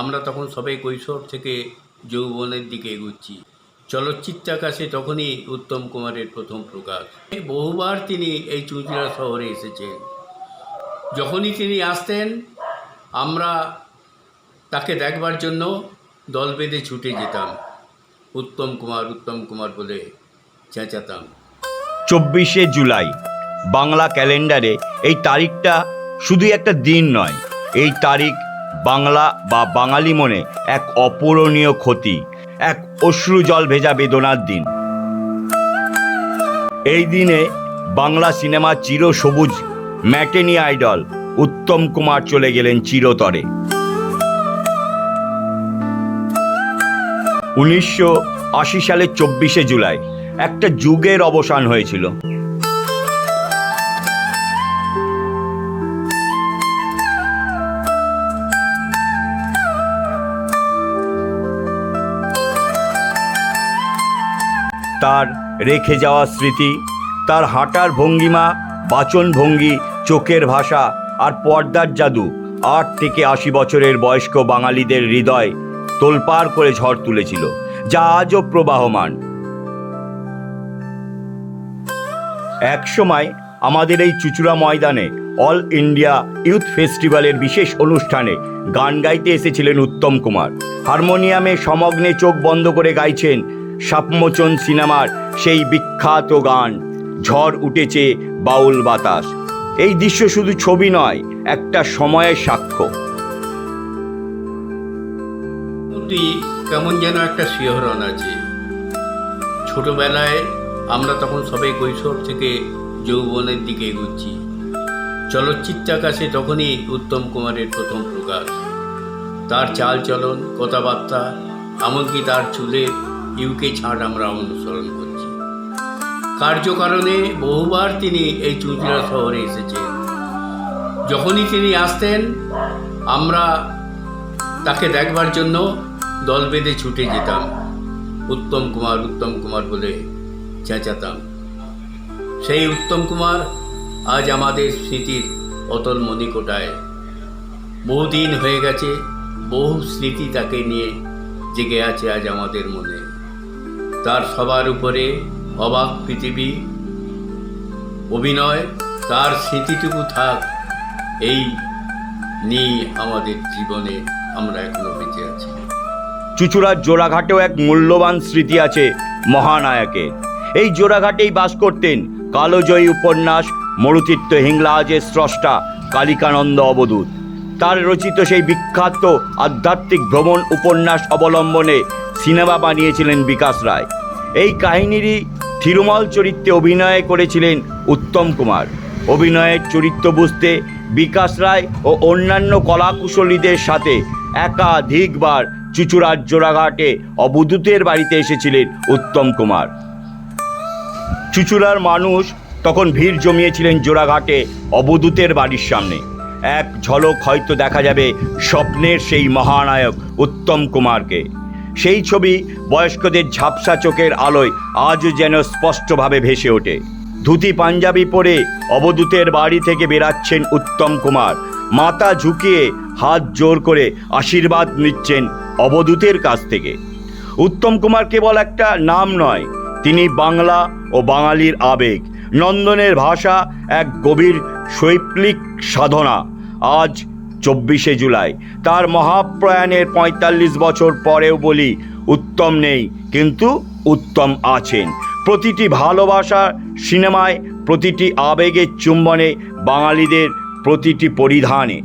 আমরা তখন সবাই কৈশোর থেকে যৌবনের দিকে এগুচ্ছি। চলচ্চিত্রাকাশে তখনই উত্তম কুমারের প্রথম প্রকাশ। বহুবার তিনি এই চুঁচুড়া শহরে এসেছেন। যখনই তিনি আসতেন, আমরা তাকে দেখবার জন্য দল বেঁধে ছুটে যেতাম। উত্তম কুমার উত্তম কুমার বলে চেঁচাতাম। চব্বিশে জুলাই, বাংলা ক্যালেন্ডারে এই তারিখটা শুধু একটা দিন নয়, এই তারিখ বাংলা বা বাঙালি মনে এক অপূরণীয় ক্ষতি, এক অশ্রু জল ভেজা বেদনার দিন। এই দিনে বাংলা সিনেমার চির সবুজ, ম্যাটেনি আইডল, উত্তম কুমার চলে গেলেন চিরতরে। উনিশশো আশি সালের চব্বিশে জুলাই একটা যুগের অবসান হয়েছিল। তার রেখে যাওয়া স্মৃতি, তার হাঁটার ভঙ্গিমা, বাচন ভঙ্গি, চোখের ভাষা আর পর্দার জাদু আট থেকে আশি বছরের বয়স্ক বাঙালিদের হৃদয় তোলপাড় করে ঝড় তুলেছিল, যা আজও প্রবাহমান। একসময় আমাদের এই চুচুড়া ময়দানে অল ইন্ডিয়া ইউথ ফেস্টিভ্যালের বিশেষ অনুষ্ঠানে গান গাইতে এসেছিলেন উত্তম কুমার। হারমোনিয়ামে সমগ্নে চোখ বন্ধ করে গাইছেন সাপমোচন সিনেমার সেই বিখ্যাত গান। ঝড় উঠেছে বাউল বাতাস। এই দৃশ্য শুধু ছবি নয়, একটা সময়ের সাক্ষ্য। কেমন যেন একটা শিহরণ আছে। ছোটবেলায় আমরা তখন সবাই কৈশোর থেকে যৌবনের দিকে এগুচ্ছি। চলচ্চিত্রাকাশে তখনই উত্তম কুমারের প্রথম প্রকাশ। তার চাল চলন কথাবার্তা, এমনকি তার চুলের ইউকে ছাড় আমরা অনুসরণ করছি। কার্যকারণে বহুবার তিনি এই চুঁচুড়া শহরে এসেছেন। যখনই তিনি আসতেন, আমরা তাকে দেখবার জন্য দল বেঁধে ছুটে যেতাম। উত্তম কুমার উত্তম কুমার বলে চেঁচাতাম। সেই উত্তম কুমার আজ আমাদের স্মৃতির অতল মণিকোটায়। বহুদিন হয়ে গেছে, বহু স্মৃতি তাকে নিয়ে জেগে আছে আজ আমাদের মনে। তার সবার উপরে অবাক পৃথিবী। অভিনয় তার স্মৃতিটুকু থাক, এই নিয়ে আমাদের জীবনে আমরা এখনও বেঁচে আছি। চুচুড়ার জোড়াঘাটেও এক মূল্যবান স্মৃতি আছে মহানায়কে। এই জোড়াঘাটেই বাস করতেন কালোজয়ী উপন্যাস মরুতীর্থ হিংলাজের স্রষ্টা কালিকানন্দ অবধূত। তার রচিত সেই বিখ্যাত আধ্যাত্মিক ভ্রমণ উপন্যাস অবলম্বনে সিনেমা বানিয়েছিলেন বিকাশ রায়। এই কাহিনীরই থিরুমল চরিত্রে অভিনয় করেছিলেন উত্তম কুমার। অভিনয়ের চরিত্র বুঝতে বিকাশ রায় ও অন্যান্য কলাকুশলীদের সাথে একাধিকবার চুচুড়ার জোড়াঘাটে অবধূতের বাড়িতে এসেছিলেন উত্তম কুমার। চুচুড়ার মানুষ তখন ভিড় জমিয়েছিলেন জোড়াঘাটে অবধূতের বাড়ির সামনে। এক ঝলক হয়তো দেখা যাবে স্বপ্নের সেই মহানায়ক উত্তম কুমারকে। সেই ছবি বয়স্কদের ঝাপসা চোখের আলোয় আজও যেন স্পষ্টভাবে ভেসে ওঠে। ধুতি পাঞ্জাবি পরে অবদূতের বাড়ি থেকে বেরাচ্ছেন উত্তম কুমার। মাথা ঝুঁকিয়ে হাত জোর করে আশীর্বাদ নিচ্ছেন অবদূতের কাছ থেকে। উত্তম কুমার কেবল একটা নাম নয়, তিনি বাংলা ও বাঙালির আবেগ। নন্দনের ভাষা এক গভীর শৈল্পিক সাধনা। আজ চব্বিশে জুলাই। তার মহাপ্রয়াণের পঁয়তাল্লিশ বছর পরেও বলি, উত্তম নেই, কিন্তু উত্তম আছেন। প্রতিটি ভালোবাসার সিনেমায়, প্রতিটি আবেগের চুম্বনে বাঙালিদের প্রতিটি পরিধানে।